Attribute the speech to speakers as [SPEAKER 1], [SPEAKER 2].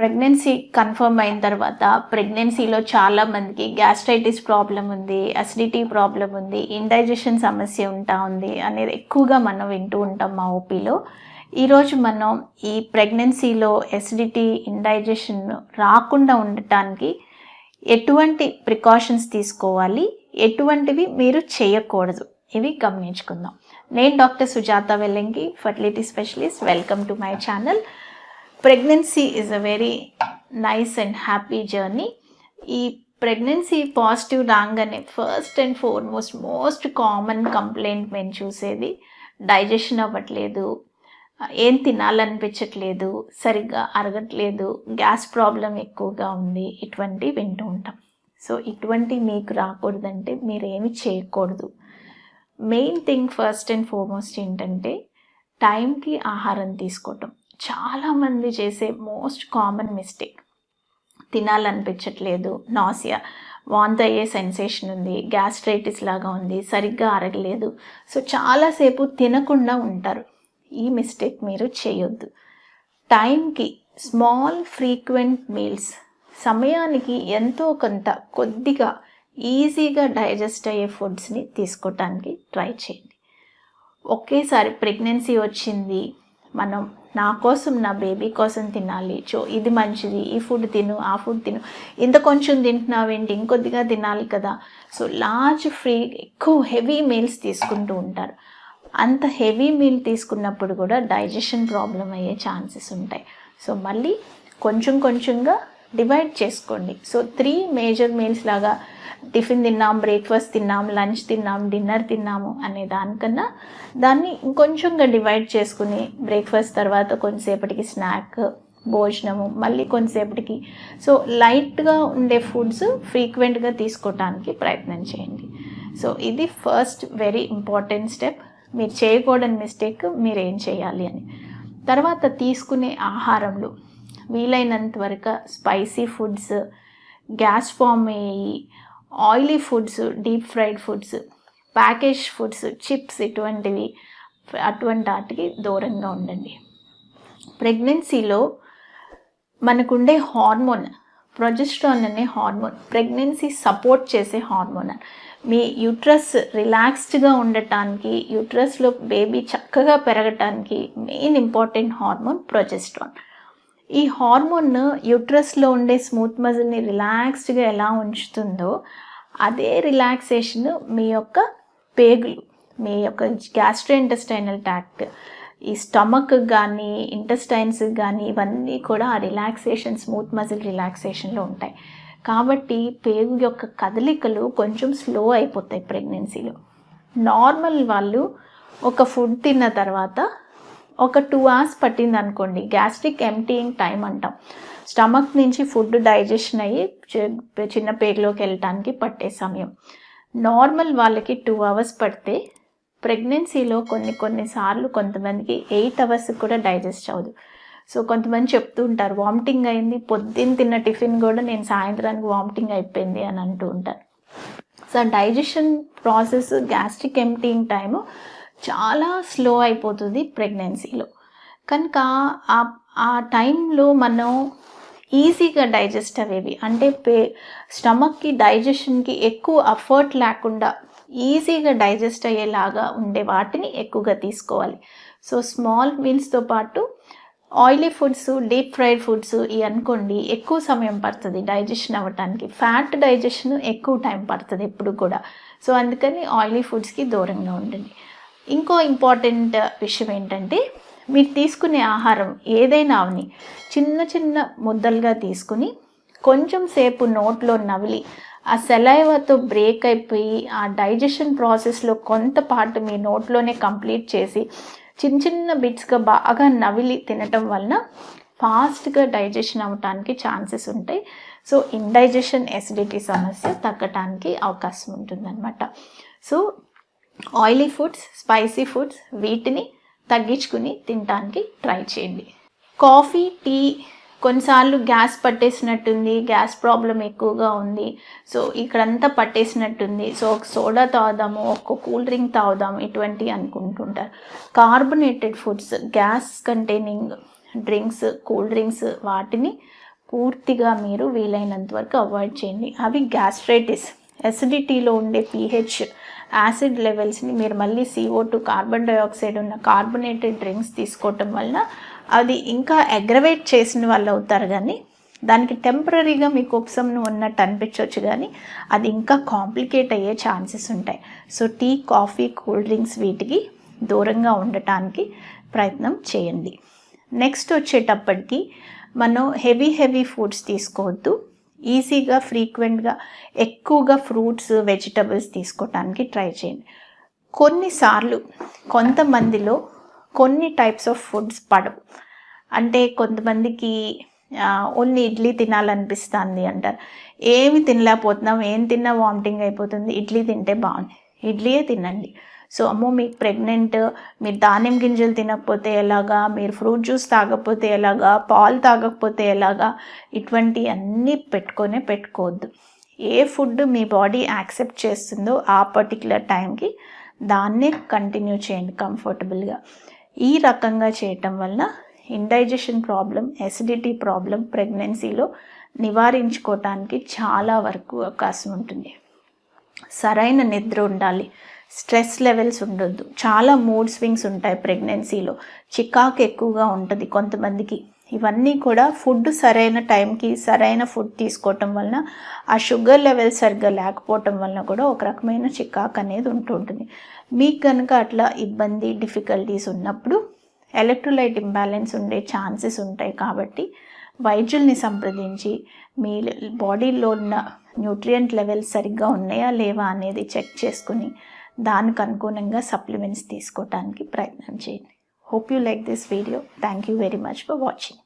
[SPEAKER 1] Pregnancy confirm అయిన తర్వాత ప్రెగ్నెన్సీలో చాలా మందికి గ్యాస్ట్రైటిస్ ప్రాబ్లం ఉంది అసిడిటీ ప్రాబ్లం ఉంది ఇండైజెషన్ సమస్య ఉంటా ఉంది అనేది ఎక్కువగా మనం వింటూ ఉంటాం మా ఓపీలో. ఈరోజు మనం ఈ ప్రెగ్నెన్సీలో ఎసిడిటీ ఇండైజెషన్ రాకుండా ఉండటానికి ఎటువంటి ప్రికాషన్స్ తీసుకోవాలి? ఎటువంటివి మీరు చేయకూడదు? ఇవి గమనించుకుందాం. నేను doctor Sujatha Vellanki fertility specialist welcome to my channel pregnancy is a very nice and happy journey ఈ ప్రెగ్నెన్సీ పాజిటివ్ రాగానే first and foremost most common complaint మేము చూసేది డైజెషన్ అవ్వట్లేదు ఏం తినాలనిపించట్లేదు సరిగ్గా అరగట్లేదు గ్యాస్ ప్రాబ్లం ఎక్కువగా ఉంది ఇటువంటి వింటూ ఉంటాం. సో ఇటువంటి మీకు రాకూడదంటే మీరు ఏమి చేయకూడదు. Main thing first and foremost ఏంటంటే టైంకి ఆహారం తీసుకోవటం. చాలామంది చేసే మోస్ట్ కామన్ మిస్టేక్. తినాలనిపించట్లేదు నాసియా. వాంత అయ్యే సెన్సేషన్ ఉంది గ్యాస్ట్రైటిస్ లాగా ఉంది సరిగ్గా అరగలేదు. సో చాలాసేపు తినకుండా ఉంటారు. ఈ మిస్టేక్ మీరు చేయొద్దు. టైంకి స్మాల్ ఫ్రీక్వెంట్ మీల్స్. సమయానికి ఎంతో కొంత కొద్దిగా ఈజీగా డైజెస్ట్ అయ్యే ఫుడ్స్ని తీసుకోవటానికి ట్రై చేయండి. ఒకేసారి ప్రెగ్నెన్సీ వచ్చింది మనం నా కోసం నా బేబీ కోసం తినాలి. చో ఇది మంచిది. ఈ ఫుడ్ తిను ఆ ఫుడ్ తిను. ఇంత కొంచెం తింటున్నావేంటి? ఇంకొద్దిగా తినాలి కదా. సో లార్జ్ ఫ్రీ ఎక్కువ హెవీ మీల్స్ తీసుకుంటూ ఉంటారు. అంత హెవీ మీల్ తీసుకున్నప్పుడు కూడా డైజెషన్ ప్రాబ్లం అయ్యే ఛాన్సెస్ ఉంటాయి. సో మళ్ళీ కొంచెం కొంచెంగా డివైడ్ చేసుకోండి. సో త్రీ మేజర్ మీల్స్ లాగా టిఫిన్ తిన్నాం బ్రేక్ఫాస్ట్ తిన్నాం లంచ్ తిన్నాం డిన్నర్ తిన్నాము అనే దానికన్నా దాన్ని ఇంకొంచెంగా డివైడ్ చేసుకుని బ్రేక్ఫాస్ట్ తర్వాత కొంతసేపటికి స్నాక్ భోజనము మళ్ళీ కొంతసేపటికి. సో లైట్గా ఉండే ఫుడ్స్ ఫ్రీక్వెంట్గా తీసుకోవటానికి ప్రయత్నం చేయండి. సో ఇది ఫస్ట్ వెరీ ఇంపార్టెంట్ స్టెప్ మీరు చేయకూడని మిస్టేక్ మీరు ఏం చేయాలి అని. తర్వాత తీసుకునే ఆహారంలో వీలైనంత వరకు స్పైసీ ఫుడ్స్ గ్యాస్ ఫామ్ అయ్యి oily foods deep fried foods package foods chips ఇటువంటివి అటువంటి వాటికి దూరంగా ఉండండి. ప్రెగ్నెన్సీలో మనకుండే హార్మోన్ ప్రొజెస్ట్రాన్ అనే హార్మోన్ ప్రెగ్నెన్సీ సపోర్ట్ చేసే హార్మోన్. మీ యూట్రస్ రిలాక్స్డ్గా ఉండటానికి యూట్రస్లో బేబీ చక్కగా పెరగటానికి మెయిన్ ఇంపార్టెంట్ హార్మోన్ ప్రొజెస్ట్రాన్. ఈ హార్మోన్ యూట్రస్లో ఉండే స్మూత్ మజిల్ని రిలాక్స్డ్గా ఎలా ఉంచుతుందో అదే రిలాక్సేషన్ మీ యొక్క పేగులు మీ యొక్క గ్యాస్ట్రో ఇంటెస్టైనల్ ట్యాక్ట్ ఈ స్టమక్ కానీ ఇంటెస్టైన్స్ కానీ ఇవన్నీ కూడా ఆ రిలాక్సేషన్ స్మూత్ మజిల్ రిలాక్సేషన్లో ఉంటాయి. కాబట్టి పేగు యొక్క కదలికలు కొంచెం స్లో అయిపోతాయి ప్రెగ్నెన్సీలో. నార్మల్ వాళ్ళు ఒక ఫుడ్ తిన్న తర్వాత ఒక టూ అవర్స్ పట్టింది అనుకోండి. గ్యాస్ట్రిక్ ఎంటీయింగ్ టైం అంటాం. స్టమక్ నుంచి ఫుడ్ డైజెషన్ అయ్యి చిన్న పేగులోకి వెళ్ళటానికి పట్టే సమయం. నార్మల్ వాళ్ళకి టూ అవర్స్ పడితే ప్రెగ్నెన్సీలో కొన్ని కొన్నిసార్లు కొంతమందికి ఎయిట్ అవర్స్ కూడా డైజెస్ట్ అవ్వదు. సో కొంతమంది చెప్తూ ఉంటారు వామిటింగ్ అయింది పొద్దున్న తిన్న టిఫిన్ కూడా నేను సాయంత్రానికి వామిటింగ్ అయిపోయింది అని అంటూ ఉంటారు. So digestion process gastric emptying time చాలా స్లో అయిపోతుంది ప్రెగ్నెన్సీలో కనుక ఆ టైంలో మనం ఈజీగా డైజెస్ట్ అవేవి. అంటే పే స్టమక్కి డైజెషన్కి ఎక్కువ అఫర్ట్ లేకుండా ఈజీగా డైజెస్ట్ అయ్యేలాగా ఉండే వాటిని ఎక్కువగా తీసుకోవాలి. సో స్మాల్ మీల్స్తో పాటు oily foods deep fried foods ఇవి అనుకోండి ఎక్కువ సమయం పడుతుంది డైజెషన్ అవ్వటానికి. ఫ్యాట్ డైజెషన్ ఎక్కువ టైం పడుతుంది ఎప్పుడు కూడా. సో అందుకని ఆయిలీ ఫుడ్స్కి దూరంగా ఉండండి. ఇంకో ఇంపార్టెంట్ విషయం ఏంటంటే మీరు తీసుకునే ఆహారం ఏదైనా అవని చిన్న చిన్న ముద్దలుగా తీసుకుని కొంచెం సేపు నోట్లో నవిలి ఆ సెలైవతో బ్రేక్ అయిపోయి ఆ డైజెషన్ ప్రాసెస్లో కొంత పాటు మీ నోట్లోనే కంప్లీట్ చేసి చిన్న చిన్న బిట్స్గా బాగా నవిలి తినటం వలన ఫాస్ట్గా డైజెషన్ అవ్వటానికి ఛాన్సెస్ ఉంటాయి. సో ఇండైజెషన్ ఎసిడిటీ సమస్య తగ్గటానికి అవకాశం ఉంటుందన్నమాట. So oily foods spicy foods వీటిని తగ్గించుకుని తినడానికి ట్రై చేయండి. కాఫీ టీ కొన్నిసార్లు గ్యాస్ పట్టేసినట్టుంది గ్యాస్ ప్రాబ్లం ఎక్కువగా ఉంది. సో ఇక్కడంతా పట్టేసినట్టుంది. సో ఒక సోడా తాగుదాము ఒక కూల్ డ్రింక్ తాగుదాము ఇటువంటి అనుకుంటుంటారు. Carbonated foods gas containing drinks cool drinks వాటిని పూర్తిగా మీరు వీలైనంత వరకు అవాయిడ్ చేయండి. అవి గ్యాస్ట్రైటిస్ ఎసిడిటీలో ఉండే పీహెచ్ యాసిడ్ లెవెల్స్ని మీరు మళ్ళీ సిఓ టూ కార్బన్ డైఆక్సైడ్ ఉన్న కార్బొనేటెడ్ డ్రింక్స్ తీసుకోవటం వలన అది ఇంకా అగ్రవేట్ చేసిన వాళ్ళు అవుతారు కానీ దానికి టెంపరీగా మీకు ఉపశమనం ఉన్నట్టు అనిపించవచ్చు కానీ అది ఇంకా కాంప్లికేట్ అయ్యే ఛాన్సెస్ ఉంటాయి. So tea coffee cool drinks వీటికి దూరంగా ఉండటానికి ప్రయత్నం చేయండి. నెక్స్ట్ వచ్చేటప్పటికి మనం హెవీ హెవీ ఫుడ్స్ తీసుకోవద్దు. ఈజీగా ఫ్రీక్వెంట్గా ఎక్కువగా ఫ్రూట్స్ వెజిటబుల్స్ తీసుకోవటానికి ట్రై చేయండి. కొన్నిసార్లు కొంతమందిలో కొన్ని టైప్స్ ఆఫ్ ఫుడ్స్ పడవు. అంటే కొంతమందికి ఓన్లీ ఇడ్లీ తినాలనిపిస్తుంది అంటారు. ఏమి తినలేకపోతున్నాం ఏం తిన్నా వామిటింగ్ అయిపోతుంది ఇడ్లీ తింటే బాగుంది. ఇడ్లీయే తినండి. సో అమ్మో మీకు ప్రెగ్నెంట్ మీరు ధాన్యం గింజలు తినకపోతే ఎలాగా? మీరు ఫ్రూట్ జ్యూస్ తాగకపోతే ఎలాగా? పాలు తాగకపోతే ఎలాగా? ఇటువంటి అన్నీ పెట్టుకొనే పెట్టుకోవద్దు. ఏ ఫుడ్ మీ బాడీ యాక్సెప్ట్ చేస్తుందో ఆ పర్టికులర్ టైంకి దాన్నే కంటిన్యూ చేయండి కంఫర్టబుల్గా. ఈ రకంగా చేయటం వలన ఇండైజెషన్ ప్రాబ్లం ఎసిడిటీ ప్రాబ్లం ప్రెగ్నెన్సీలో నివారించుకోవటానికి చాలా వరకు అవకాశం ఉంటుంది. సరైన నిద్ర ఉండాలి. స్ట్రెస్ లెవెల్స్ ఉండొద్దు. చాలా మూడ్ స్వింగ్స్ ఉంటాయి ప్రెగ్నెన్సీలో. చికాకు ఎక్కువగా ఉంటుంది కొంతమందికి. ఇవన్నీ కూడా ఫుడ్ సరైన టైంకి సరైన ఫుడ్ తీసుకోవటం వలన ఆ షుగర్ లెవెల్ సరిగ్గా లేకపోవటం వలన కూడా ఒక రకమైన చికాకు అనేది ఉంటుంటుంది మీకు కనుక అట్లా ఇబ్బంది డిఫికల్టీస్ ఉన్నప్పుడు ఎలక్ట్రోలైట్ ఇంబ్యాలెన్స్ ఉండే ఛాన్సెస్ ఉంటాయి కాబట్టి వైద్యుల్ని సంప్రదించి మీ బాడీలో ఉన్న న్యూట్రియంట్ లెవెల్స్ సరిగ్గా ఉన్నాయా లేవా అనేది చెక్ చేసుకుని దానికి అనుగుణంగా సప్లిమెంట్స్ తీసుకోవటానికి ప్రయత్నం చేయండి. Hope you like this video thank you very much for watching